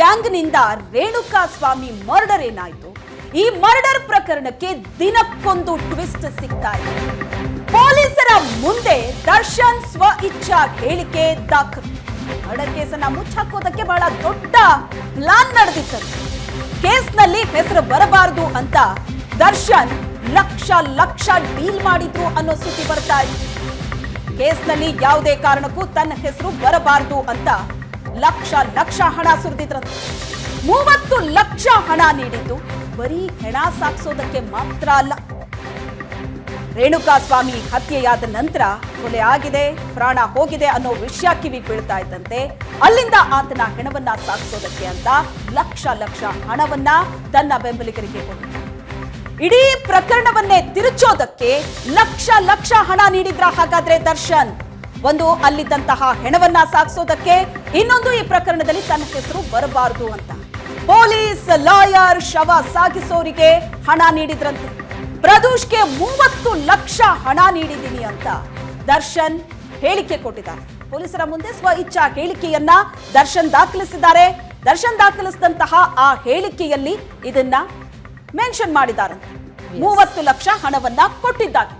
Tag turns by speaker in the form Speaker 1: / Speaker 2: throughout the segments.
Speaker 1: ಗ್ಯಾಂಗ್ನಿಂದ ರೇಣುಕಾ ಸ್ವಾಮಿ murder ಏನಾಯ್ತು ಈ murder ಪ್ರಕರಣಕ್ಕೆ ದಿನಕ್ಕೊಂದು ಟ್ವಿಸ್ಟ್ ಸಿಗ್ತಾ ಇದೆ. ಪೊಲೀಸರ ಮುಂದೆ ದರ್ಶನ್ ಸ್ವ ಇಚ್ಛಾ ಹೇಳಿಕೆ ದಾಖಲು. ಮರ್ಡರ್ ಕೇಸನ್ನ ಮುಚ್ಚಾಕೋದಕ್ಕೆ ಬಹಳ ದೊಡ್ಡ ಪ್ಲಾನ್ ನಡೆದಿತ್ತು. ಕೇಸ್ನಲ್ಲಿ ಹೆಸರು ಬರಬಾರದು ಅಂತ ದರ್ಶನ್ ಲಕ್ಷ ಲಕ್ಷ ಡೀಲ್ ಮಾಡಿದ್ರು ಅನ್ನೋ ಸುದ್ದಿ ಬರ್ತಾ ಇದೆ. ಕೇಸ್ನಲ್ಲಿ ಯಾವುದೇ ಕಾರಣಕ್ಕೂ ತನ್ನ ಹೆಸರು ಬರಬಾರದು ಅಂತ ಲಕ್ಷ ಲಕ್ಷ ಹಣ ಸುರಿದಿದ್ರಂತೆ. ಮೂವತ್ತು ಲಕ್ಷ ಹಣ ನೀಡಿದ್ದು ಬರೀ ಹೆಣ ಸಾಕ್ಸೋದಕ್ಕೆ ಮಾತ್ರ ಅಲ್ಲ. ರೇಣುಕಾ ಸ್ವಾಮಿ ಹತ್ಯೆಯಾದ ನಂತರ ಕೊಲೆ ಆಗಿದೆ, ಪ್ರಾಣ ಹೋಗಿದೆ ಅನ್ನೋ ವಿಷಯ ಕಿವಿ ಬೀಳ್ತಾ ಇದ್ದಂತೆ ಅಲ್ಲಿಂದ ಆತನ ಹೆಣವನ್ನ ಸಾಗಿಸೋದಕ್ಕೆ ಅಂತ ಲಕ್ಷ ಲಕ್ಷ ಹಣವನ್ನ ತನ್ನ ಬೆಂಬಲಿಗರಿಗೆ ಕೊಟ್ಟಿದ್ದ. ಇಡೀ ಪ್ರಕರಣವನ್ನೇ ತಿರುಚೋದಕ್ಕೆ ಲಕ್ಷ ಲಕ್ಷ ಹಣ ನೀಡಿದ್ರ ಹಾಗಾದ್ರೆ ದರ್ಶನ್? ಒಂದು ಅಲ್ಲಿದ್ದಂತಹ ಹೆಣವನ್ನ ಸಾಗಿಸೋದಕ್ಕೆ ಇನ್ನೊಂದು ಈ ಪ್ರಕರಣದಲ್ಲಿ ತನ್ನ ಹೆಸರು ಬರಬಾರದು ಅಂತ. ಪೊಲೀಸ್ ಲಾಯರ್ ಶವ ಸಾಗಿಸೋರಿಗೆ ಹಣ ನೀಡಿದ್ರಂತೆ. ಪ್ರದೂಷ್ಗೆ ಮೂವತ್ತು ಲಕ್ಷ ಹಣ ನೀಡಿದ್ದೀನಿ ಅಂತ ದರ್ಶನ್ ಹೇಳಿಕೆ ಕೊಟ್ಟಿದ್ದಾರೆ. ಪೊಲೀಸರ ಮುಂದೆ ಸ್ವ ಇಚ್ಛಾ ಹೇಳಿಕೆಯನ್ನ ದರ್ಶನ್ ದಾಖಲಿಸಿದ್ದಾರೆ. ದರ್ಶನ್ ದಾಖಲಿಸಿದಂತಹ ಆ ಹೇಳಿಕೆಯಲ್ಲಿ ಇದನ್ನ ಮೆನ್ಷನ್ ಮಾಡಿದ್ದಾರೆ ಮೂವತ್ತು ಲಕ್ಷ ಹಣವನ್ನ ಕೊಟ್ಟಿದ್ದಾರೆ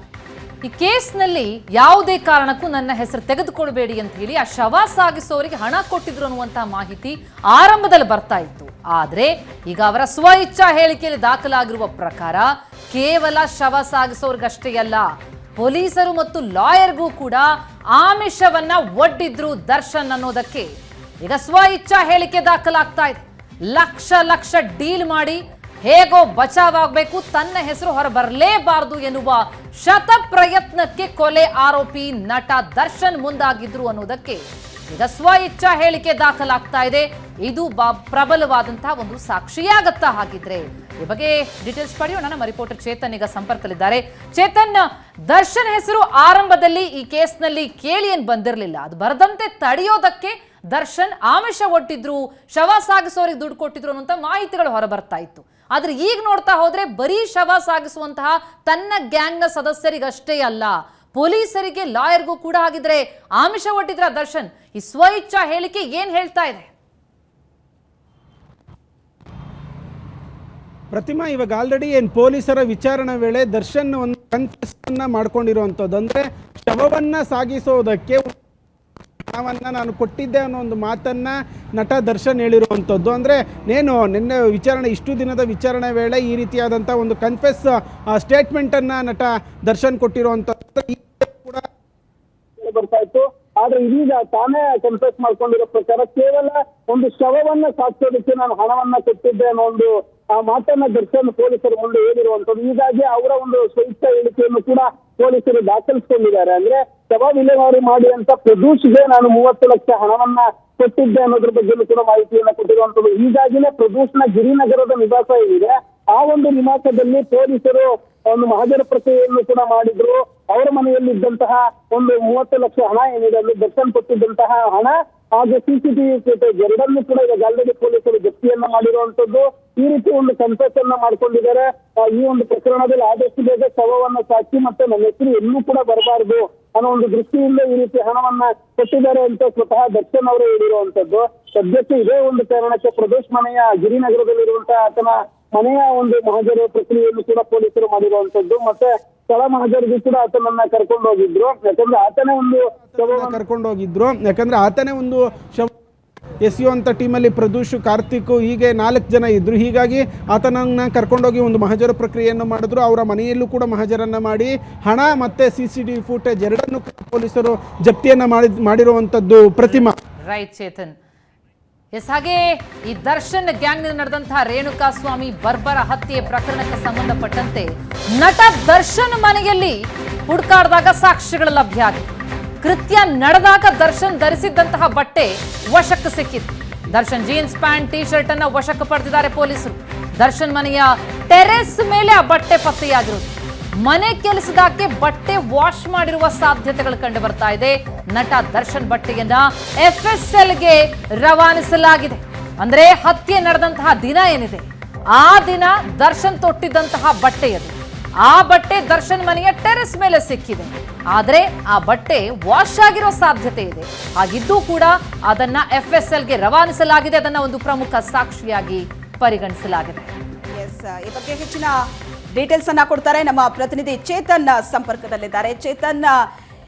Speaker 2: ಈ ಕೇಸ್ನಲ್ಲಿ ಯಾವುದೇ ಕಾರಣಕ್ಕೂ ನನ್ನ ಹೆಸರು ತೆಗೆದುಕೊಳ್ಬೇಡಿ ಅಂತ ಹೇಳಿ ಆ ಶವ ಸಾಗಿಸೋರಿಗೆ ಹಣ ಕೊಟ್ಟಿದ್ರು ಅನ್ನುವಂತಹ ಮಾಹಿತಿ ಆರಂಭದಲ್ಲಿ ಬರ್ತಾ ಇತ್ತು. ಆದ್ರೆ ಈಗ ಅವರ ಸ್ವ ಇಚ್ಛಾ ಹೇಳಿಕೆಯಲ್ಲಿ ದಾಖಲಾಗಿರುವ ಪ್ರಕಾರ ಕೇವಲ ಶವ ಸಾಗಿಸೋರ್ಗಷ್ಟೇ ಅಲ್ಲ, ಪೊಲೀಸರು ಮತ್ತು ಲಾಯರ್ಗೂ ಕೂಡ ಆಮಿಷವನ್ನ ಒಡ್ಡಿದ್ರು ದರ್ಶನ್ ಅನ್ನೋದಕ್ಕೆ. ಈಗ ಸ್ವ ಇಚ್ಛಾ ಹೇಳಿಕೆ ದಾಖಲಾಗ್ತಾ ಇದೆ. ಲಕ್ಷ ಲಕ್ಷ ಡೀಲ್ ಮಾಡಿ ಹೇಗೋ ಬಚಾವಾಗಬೇಕು, ತನ್ನ ಹೆಸರು ಹೊರ ಬರಲೇಬಾರದು ಎನ್ನುವ ಶತ ಪ್ರಯತ್ನಕ್ಕೆ ಕೊಲೆ ಆರೋಪಿ ನಟ ದರ್ಶನ್ ಮುಂದಾಗಿದ್ರು ಅನ್ನೋದಕ್ಕೆ ಸ್ವ ಇಚ್ಛಾ ಹೇಳಿಕೆ ದಾಖಲಾಗ್ತಾ ಇದೆ. ಇದು ಪ್ರಬಲವಾದಂತಹ ಒಂದು ಸಾಕ್ಷಿಯಾಗತ್ತಾ ಹಾಗಿದ್ರೆ. ಈ ಬಗ್ಗೆ ಡೀಟೇಲ್ಸ್ ಪಡೆಯೋಣ. ನಮ್ಮ ರಿಪೋರ್ಟರ್ ಚೇತನ್ ಈಗ ಸಂಪರ್ಕದಲ್ಲಿದ್ದಾರೆ. ಚೇತನ್, ದರ್ಶನ್ ಹೆಸರು ಆರಂಭದಲ್ಲಿ ಈ ಕೇಸ್ನಲ್ಲಿ ಕೇಳಿ ಏನ್ ಬಂದಿರಲಿಲ್ಲ. ಅದು ಬರದಂತೆ ತಡೆಯೋದಕ್ಕೆ ದರ್ಶನ್ ಆಮಿಷ ಒಟ್ಟಿದ್ರು ಶವ ಸಾಗಿಸೋರಿಗೆ ದುಡ್ಡು ಕೊಟ್ಟಿದ್ರು ಅನ್ನುವಂಥ ಮಾಹಿತಿಗಳು ಹೊರಬರ್ತಾ ಇತ್ತು. ಆದ್ರೆ ಈಗ ನೋಡ್ತಾ ಹೋದ್ರೆ ಬರೀ ಶವ ಸಾಗಿಸುವಂತಹ ತನ್ನ ಗ್ಯಾಂಗ್ನ ಸದಸ್ಯರಿಗಷ್ಟೇ ಅಲ್ಲ, ಪೊಲೀಸರಿಗೆ ಲಾಯರ್ಗೂ ಕೂಡ ಆಗಿದ್ರೆ ಆಮಿಷ ಒಟ್ಟಿದ್ರ ದರ್ಶನ್? ಈ ಸ್ವ ಇಚ್ಛಾ ಹೇಳಿಕೆ ಏನ್ ಹೇಳ್ತಾ ಇದೆ?
Speaker 3: ಪ್ರತಿಮಾ, ಇವಾಗ ಆಲ್ರೆಡಿ ಏನ್ ಪೊಲೀಸರ ವಿಚಾರಣೆ ವೇಳೆ ದರ್ಶನ್ ಒಂದು ಕನ್ಫ್ಯೂಸ್ ಮಾಡ್ಕೊಂಡಿರುವಂತದ್ದು. ಅಂದ್ರೆ ಶವವನ್ನ ಸಾಗಿಸೋದಕ್ಕೆ ಹಣವನ್ನ ನಾನು ಕೊಟ್ಟಿದ್ದೆ ಅನ್ನೋ ಒಂದು ಮಾತನ್ನು ನಟ ದರ್ಶನ್ ಹೇಳಿರುವಂಥದ್ದು ಅಂದರೆ ನೇನು, ನಿನ್ನೆ ವಿಚಾರಣೆ, ಇಷ್ಟು ದಿನದ ವಿಚಾರಣೆ ವೇಳೆ ಈ ರೀತಿಯಾದಂಥ ಒಂದು ಕನ್ಫೆಸ್ ಸ್ಟೇಟ್ಮೆಂಟನ್ನು ನಟ ದರ್ಶನ್ ಕೊಟ್ಟಿರುವಂಥದ್ದು ಕೂಡ
Speaker 4: ಬರ್ತಾ ಇತ್ತು. ಆದ್ರೆ ಇದೀಗ ತಾನೇ ಕನ್ಫೆಸ್ ಮಾಡ್ಕೊಂಡಿರೋ ಪ್ರಕಾರ ಕೇವಲ ಒಂದು ಶವವನ್ನ ಸಾಕ್ಸೋದಕ್ಕೆ ನಾನು ಹಣವನ್ನ ಕೊಟ್ಟಿದ್ದೆ ಅನ್ನೋ ಒಂದು, ಆ ಮಾತನ್ನ ದರ್ಶನ್ ಪೊಲೀಸರು ಮುಂದೆ ಹೇಳಿರುವಂತದ್ದು. ಹೀಗಾಗಿ ಅವರ ಒಂದು ಸ್ವಯುಕ್ತ ಹೇಳಿಕೆಯನ್ನು ಕೂಡ ಪೊಲೀಸರು ದಾಖಲಿಸ್ಕೊಂಡಿದ್ದಾರೆ. ಅಂದ್ರೆ ಶವ ವಿಲೇವಾರಿ ಮಾಡಿ ಅಂತ ಪ್ರದೂಷ್ಗೆ ನಾನು ಮೂವತ್ತು ಲಕ್ಷ ಹಣವನ್ನ ಕೊಟ್ಟಿದ್ದೆ ಅನ್ನೋದ್ರ ಬಗ್ಗೆ ಕೂಡ ಮಾಹಿತಿಯನ್ನ ಕೊಟ್ಟಿರುವಂತದ್ದು ಹೀಗಾಗಿನೇ ಪ್ರದೂಷ್ನ ಗಿರಿನಗರದ ನಿವಾಸ ಏನಿದೆ, ಆ ಒಂದು ನಿವಾಸದಲ್ಲಿ ಪೊಲೀಸರು ಒಂದು ಮಹಜರ ಪ್ರಕ್ರಿಯೆಯನ್ನು ಕೂಡ ಮಾಡಿದ್ರು. ಅವರ ಮನೆಯಲ್ಲಿ ಇದ್ದಂತಹ ಒಂದು ಮೂವತ್ತು ಲಕ್ಷ ಹಣ ಏನಿದೆ, ಅಲ್ಲಿ ದರ್ಶನ್ ಕೊಟ್ಟಿದ್ದಂತಹ ಹಣ ಹಾಗೆ ಸಿಸಿಟಿವಿ ಫುಟೇಜ್ ಎರಡನ್ನೂ ಕೂಡ ಈಗ ಜಪ್ತಿಯನ್ನ ಮಾಡಿರುವಂತದ್ದು ಈ ರೀತಿ ಒಂದು ಕನ್ಫೆಷನ್ ಮಾಡ್ಕೊಂಡಿದ್ದಾರೆ. ಈ ಒಂದು ಪ್ರಕರಣದಲ್ಲಿ ಆದಷ್ಟು ಬೇಗ ಶವವನ್ನ ಸಾಕಿ ಮತ್ತೆ ನನ್ನ ಹೆಸರು ಎಲ್ಲೂ ಕೂಡ ಬರಬಾರದು ಅನ್ನೋ ಒಂದು ದೃಷ್ಟಿಯಿಂದ ಈ ರೀತಿ ಹಣವನ್ನ ಕೊಟ್ಟಿದ್ದಾರೆ ಅಂತ ಸ್ವತಃ ದರ್ಶನ್ ಅವರು ಹೇಳಿರುವಂತದ್ದು. ಸದ್ಯಕ್ಕೆ ಇದೇ ಒಂದು ಕಾರಣಕ್ಕೆ ಪ್ರದೇಶ್ ಮನೆಯ ಗಿರಿನಗರದಲ್ಲಿರುವಂತಹ ಆತನ ಮನೆಯ ಒಂದು ಮಹಜರ ಪ್ರಕ್ರಿಯೆಯನ್ನು ಕೂಡ ಪೊಲೀಸರು ಮಾಡಿರುವಂತದ್ದು. ಮತ್ತೆ ಸ್ಥಳ ಮಹಜರಿಗೂ ಕೂಡ ಆತನನ್ನ ಕರ್ಕೊಂಡು ಹೋಗಿದ್ರು ಯಾಕಂದ್ರೆ ಆತನೇ ಒಂದು
Speaker 3: ಕರ್ಕೊಂಡು ಹೋಗಿದ್ರು ಯಾಕಂದ್ರೆ ಆತನೇ ಒಂದು ಎಸೆಯುವಂಥ ಟೀಮಲ್ಲಿ ಪ್ರದೂಷ್ ಕಾರ್ತಿಕ್ ಹೀಗೆ ನಾಲ್ಕು ಜನ ಇದ್ದರು ಹೀಗಾಗಿ ಆತನನ್ನ ಕರ್ಕೊಂಡೋಗಿ ಒಂದು ಮಹಜರ ಪ್ರಕ್ರಿಯೆಯನ್ನು ಮಾಡಿದ್ರು. ಅವರ ಮನೆಯಲ್ಲೂ ಕೂಡ ಮಹಜರನ್ನು ಮಾಡಿ ಹಣ ಮತ್ತೆ ಸಿ ಸಿ ಟಿ ಫುಟೇಜ್ ಎರಡನ್ನೂ ಪೊಲೀಸರು ಜಪ್ತಿಯನ್ನು ಮಾಡಿ, ಮಾಡಿರುವಂಥದ್ದು ಪ್ರತಿಮಾ.
Speaker 2: ರೈಟ್ ಚೇತನ್. ಎಸ್, ಹಾಗೆ ಈ ದರ್ಶನ್ ಗ್ಯಾಂಗ್ ನಡೆದಂತಹ ರೇಣುಕಾ ಸ್ವಾಮಿ ಬರ್ಬರ ಹತ್ಯೆ ಪ್ರಕರಣಕ್ಕೆ ಸಂಬಂಧಪಟ್ಟಂತೆ ನಟ ದರ್ಶನ್ ಮನೆಯಲ್ಲಿ ಹುಡುಕಾಡಿದಾಗ ಸಾಕ್ಷ್ಯಗಳು ಲಭ್ಯ ಆಗಿದೆ. ಕೃತ್ಯ ನಡೆದಾಗ ದರ್ಶನ್ ಧರಿಸಿದ್ದಂತಹ ಬಟ್ಟೆ ವಶಕ್ಕೆ ಸಿಕ್ಕಿತ್ತು Darshan jeans pant T shirt ಅನ್ನ ವಶಕ್ಕೆ ಪಡೆದಿದ್ದಾರೆ ಪೊಲೀಸರು. ದರ್ಶನ್ ಮನೆಯ ಟೆರೆಸ್ ಮೇಲೆ ಆ ಬಟ್ಟೆ ಪತ್ತೆಯಾಗಿರುತ್ತೆ ಮನೆ ಕೆಲಸದಾಕೆ ಬಟ್ಟೆ ವಾಶ್ ಮಾಡಿರುವ ಸಾಧ್ಯತೆಗಳು ಕಂಡು ಬರ್ತಾ ಇದೆ. ನಟ ದರ್ಶನ್ ಬಟ್ಟೆಯನ್ನ ಎಫ್ ಎಸ್ ಎಲ್ಗೆ ರವಾನಿಸಲಾಗಿದೆ. ಅಂದ್ರೆ ಹತ್ಯೆ ನಡೆದಂತಹ ದಿನ ಏನಿದೆ? ಆ ದಿನ ದರ್ಶನ್ ತೊಟ್ಟಿದ್ದಂತಹ ಬಟ್ಟೆ ಅದು ಆ ಬಟ್ಟೆ ದರ್ಶನ್ ಮನೆಯ ಟೆರೆಸ್ ಮೇಲೆ ಸಿಕ್ಕಿದೆ. ಆದರೆ ಆ ಬಟ್ಟೆ ವಾಶ್ ಆಗಿರೋ ಸಾಧ್ಯತೆ ಇದೆ. ಹಾಗಿದ್ದೂ ಕೂಡ ಅದನ್ನ ಎಫ್ ಎಸ್ ಎಲ್ಗೆ ರವಾನಿಸಲಾಗಿದೆ. ಅದನ್ನ ಒಂದು ಪ್ರಮುಖ ಸಾಕ್ಷಿಯಾಗಿ ಪರಿಗಣಿಸಲಾಗಿದೆ.
Speaker 1: ಎಸ್ ಈ ಬಗ್ಗೆ ಹೆಚ್ಚಿನ ಡೀಟೇಲ್ಸ್ ಅನ್ನ ಕೊಡ್ತಾರೆ ನಮ್ಮ ಪ್ರತಿನಿಧಿ ಚೇತನ್ ಸಂಪರ್ಕದಲ್ಲಿದ್ದಾರೆ. ಚೇತನ್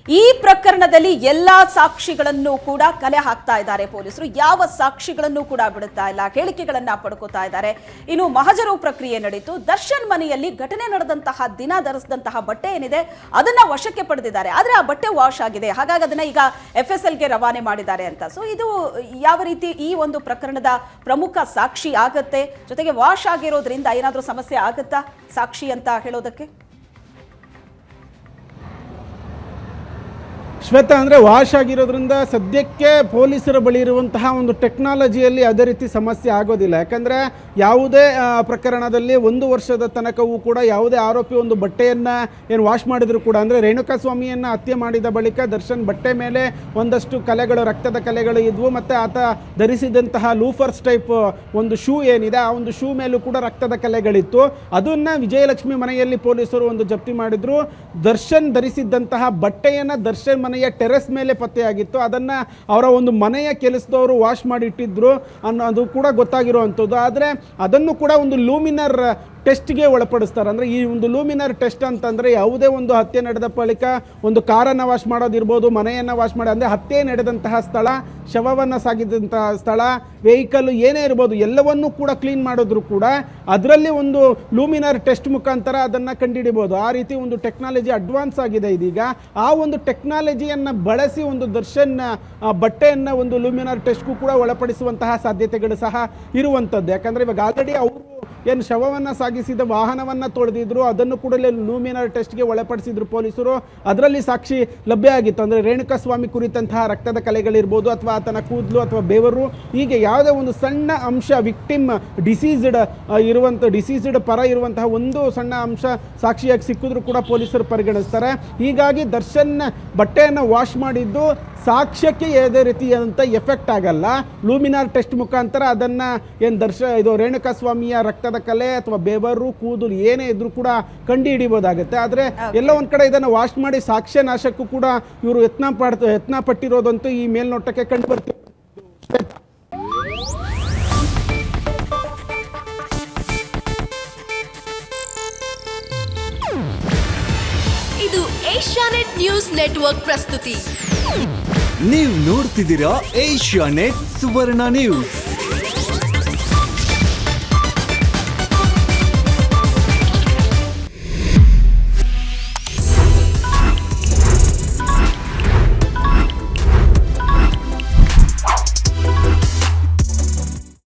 Speaker 1: ಈ ಪ್ರಕರಣದಲ್ಲಿ ಎಲ್ಲಾ ಸಾಕ್ಷಿಗಳನ್ನು ಕೂಡ ಕಲೆ ಹಾಕ್ತಾ ಇದ್ದಾರೆ ಪೊಲೀಸರು. ಯಾವ ಸಾಕ್ಷಿಗಳನ್ನು ಕೂಡ ಬಿಡುತ್ತಾ ಇಲ್ಲ. ಹೇಳಿಕೆಗಳನ್ನ ಪಡ್ಕೋತಾ ಇದ್ದಾರೆ. ಇನ್ನು ಮಹಜರು ಪ್ರಕ್ರಿಯೆ ನಡೆಯಿತು ದರ್ಶನ್ ಮನೆಯಲ್ಲಿ ಘಟನೆ ನಡೆದಂತಹ, ದಿನ ಧರಿಸಿದಂತಹ ಬಟ್ಟೆ ಏನಿದೆ, ಅದನ್ನ ವಶಕ್ಕೆ ಪಡೆದಿದ್ದಾರೆ. ಆದ್ರೆ ಆ ಬಟ್ಟೆ ವಾಶ್ ಆಗಿದೆ. ಹಾಗಾಗಿ ಅದನ್ನ ಈಗ ಎಫ್ ಎಸ್ ಎಲ್ಗೆ ರವಾನೆ ಮಾಡಿದ್ದಾರೆ ಅಂತ. ಸೊ ಇದು ಯಾವ ರೀತಿ ಈ ಒಂದು ಪ್ರಕರಣದ ಪ್ರಮುಖ ಸಾಕ್ಷಿ ಆಗತ್ತೆ? ಜೊತೆಗೆ ವಾಶ್ ಆಗಿರೋದ್ರಿಂದ ಏನಾದರೂ ಸಮಸ್ಯೆ ಆಗುತ್ತಾ ಸಾಕ್ಷಿ ಅಂತ ಹೇಳೋದಕ್ಕೆ?
Speaker 3: ಶ್ವೇತಾ ಅಂದರೆ ವಾಶ್ ಆಗಿರೋದ್ರಿಂದ ಸದ್ಯಕ್ಕೆ ಪೊಲೀಸರ ಬಳಿ ಇರುವಂತಹ ಒಂದು ಟೆಕ್ನಾಲಜಿಯಲ್ಲಿ ಅದೇ ರೀತಿ ಸಮಸ್ಯೆ ಆಗೋದಿಲ್ಲ. ಯಾಕಂದರೆ ಯಾವುದೇ ಪ್ರಕರಣದಲ್ಲಿ ಒಂದು ವರ್ಷದ ತನಕವೂ ಕೂಡ ಯಾವುದೇ ಆರೋಪಿ ಒಂದು ಬಟ್ಟೆಯನ್ನು ಏನು ವಾಶ್ ಮಾಡಿದರೂ ಕೂಡ, ಅಂದರೆ ರೇಣುಕಾ ಸ್ವಾಮಿಯನ್ನು ಹತ್ಯೆ ಮಾಡಿದ ಬಳಿಕ ದರ್ಶನ್ ಬಟ್ಟೆ ಮೇಲೆ ಒಂದಷ್ಟು ಕಲೆಗಳು, ರಕ್ತದ ಕಲೆಗಳು ಇದ್ವು, ಮತ್ತು ಆತ ಧರಿಸಿದಂತಹ ಲೂಫರ್ಸ್ ಟೈಪ್ ಒಂದು ಶೂ ಏನಿದೆ, ಆ ಒಂದು ಶೂ ಮೇಲೂ ಕೂಡ ರಕ್ತದ ಕಲೆಗಳಿತ್ತು. ಅದನ್ನು ವಿಜಯಲಕ್ಷ್ಮಿ ಮನೆಯಲ್ಲಿ ಪೊಲೀಸರು ಒಂದು ಜಪ್ತಿ ಮಾಡಿದ್ರು. ದರ್ಶನ್ ಧರಿಸಿದ್ದಂತಹ ಬಟ್ಟೆಯನ್ನು ದರ್ಶನ್ ಮನೆಯ ಟೆರೆಸ್ ಮೇಲೆ ಪತ್ತೆಯಾಗಿತ್ತು. ಅದನ್ನು ಅವರ ಒಂದು ಮನೆಯ ಕೆಲಸದವರು ವಾಶ್ ಮಾಡಿ ಇಟ್ಟಿದ್ರು ಅನ್ನೋದು ಕೂಡ ಗೊತ್ತಾಗಿರುವಂಥದ್ದು. ಆದರೆ ಅದನ್ನು ಕೂಡ ಒಂದು ಲೂಮಿನರ್ ಟೆಸ್ಟ್ಗೆ ಒಳಪಡಿಸ್ತಾರೆ. ಅಂದರೆ ಈ ಒಂದು ಲೂಮಿನರ್ ಟೆಸ್ಟ್ ಅಂತಂದರೆ ಯಾವುದೇ ಒಂದು ಹತ್ಯೆ ನಡೆದ ಬಳಿಕ ಒಂದು ಕಾರನ್ನು ವಾಶ್ ಮಾಡೋದಿರ್ಬೋದು, ಮನೆಯನ್ನು ವಾಶ್ ಮಾಡಿ, ಅಂದರೆ ಹತ್ಯೆ ನಡೆದಂತಹ ಸ್ಥಳ, ಶವವನ್ನು ಸಾಗಿದಂತಹ ಸ್ಥಳ ವೆಹಿಕಲ್ಲು ಏನೇ ಇರ್ಬೋದು, ಎಲ್ಲವನ್ನೂ ಕೂಡ ಕ್ಲೀನ್ ಮಾಡಿದ್ರು ಕೂಡ ಅದರಲ್ಲಿ ಒಂದು ಲೂಮಿನರ್ ಟೆಸ್ಟ್ ಮುಖಾಂತರ ಅದನ್ನು ಕಂಡುಹಿಡಿಬೋದು ಆ ರೀತಿ ಒಂದು ಟೆಕ್ನಾಲಜಿ ಅಡ್ವಾನ್ಸ್ ಆಗಿದೆ ಇದೀಗ. ಆ ಒಂದು ಟೆಕ್ನಾಲಜಿಯನ್ನು ಬಳಸಿ ಒಂದು ದರ್ಶನ್ ಬಟ್ಟೆಯನ್ನು ಒಂದು ಲೂಮಿನರ್ ಟೆಸ್ಟ್ಗೂ ಕೂಡ ಒಳಪಡಿಸುವಂತಹ ಸಾಧ್ಯತೆಗಳು ಸಹ ಇರುವಂಥದ್ದು. ಯಾಕಂದರೆ ಇವಾಗ ಆಲ್ರೆಡಿ ಅವರು ಏನು ಶವವನ್ನು ಸಾಗಿಸಿದ ವಾಹನವನ್ನು ತೊಳೆದಿದ್ರು, ಅದನ್ನು ಕೂಡಲೇ ಲೂಮಿನರ್ ಟೆಸ್ಟ್ಗೆ ಒಳಪಡಿಸಿದ್ರು ಪೊಲೀಸರು. ಅದರಲ್ಲಿ ಸಾಕ್ಷಿ ಲಭ್ಯ ಆಗಿತ್ತು. ಅಂದರೆ ರೇಣುಕಾ ಸ್ವಾಮಿ ಕುರಿತಂತಹ ರಕ್ತದ ಕಲೆಗಳಿರ್ಬೋದು, ಅಥವಾ ಆತನ ಕೂದಲು ಅಥವಾ ಬೇವರು, ಹೀಗೆ ಯಾವುದೇ ಒಂದು ಸಣ್ಣ ಅಂಶ, ವಿಕ್ಟಿಮ್ ಡಿಸೀಸ್ಡ್ ಇರುವಂಥ ಡಿಸೀಸ್ಡ್ ಪರ ಇರುವಂತಹ ಒಂದು ಸಣ್ಣ ಅಂಶ ಸಾಕ್ಷಿಯಾಗಿ ಸಿಕ್ಕಿದ್ರು ಕೂಡ ಪೊಲೀಸರು ಪರಿಗಣಿಸ್ತಾರೆ. ಹೀಗಾಗಿ ದರ್ಶನ್ ಬಟ್ಟೆಯನ್ನು ವಾಶ್ ಮಾಡಿದ್ದು ಸಾಕ್ಷ್ಯಕ್ಕೆ ಯಾವುದೇ ರೀತಿಯಾದಂಥ ಎಫೆಕ್ಟ್ ಆಗಲ್ಲ. ಲೂಮಿನಾರ್ ಟೆಸ್ಟ್ ಮುಖಾಂತರ ಅದನ್ನು ಏನು ದರ್ಶ, ಇದು ರೇಣುಕಾ ಸ್ವಾಮಿಯ ರಕ್ತದ ಕಲೆ ಅಥವಾ ಬೆವರು ಕೂದಲು ಏನೇ ಇದ್ರೂ ಕೂಡ ಕಂಡು ಹಿಡಿಬೋದಾಗುತ್ತೆ. ಆದರೆ ಎಲ್ಲ ಒಂದು ಕಡೆ ಇದನ್ನು ವಾಶ್ ಮಾಡಿ ಸಾಕ್ಷ್ಯ ನಾಶಕ್ಕೂ ಕೂಡ ಇವರು ಯತ್ನ ಪಡ್ ಯತ್ನ ಪಟ್ಟಿರೋದಂತೂ ಈ ಮೇಲ್ನೋಟಕ್ಕೆ ಕಂಡು ಬರ್ತೀವಿ
Speaker 5: ಇದು ಏಷ್ಯಾನೆಟ್ ನ್ಯೂಸ್ ನೆಟ್ವರ್ಕ್ ಪ್ರಸ್ತುತಿ.
Speaker 6: ನೀವು ನೋಡ್ತಿದ್ದೀರಾ ಏಷ್ಯಾ ನೆಟ್ ಸುವರ್ಣ ನ್ಯೂಸ್.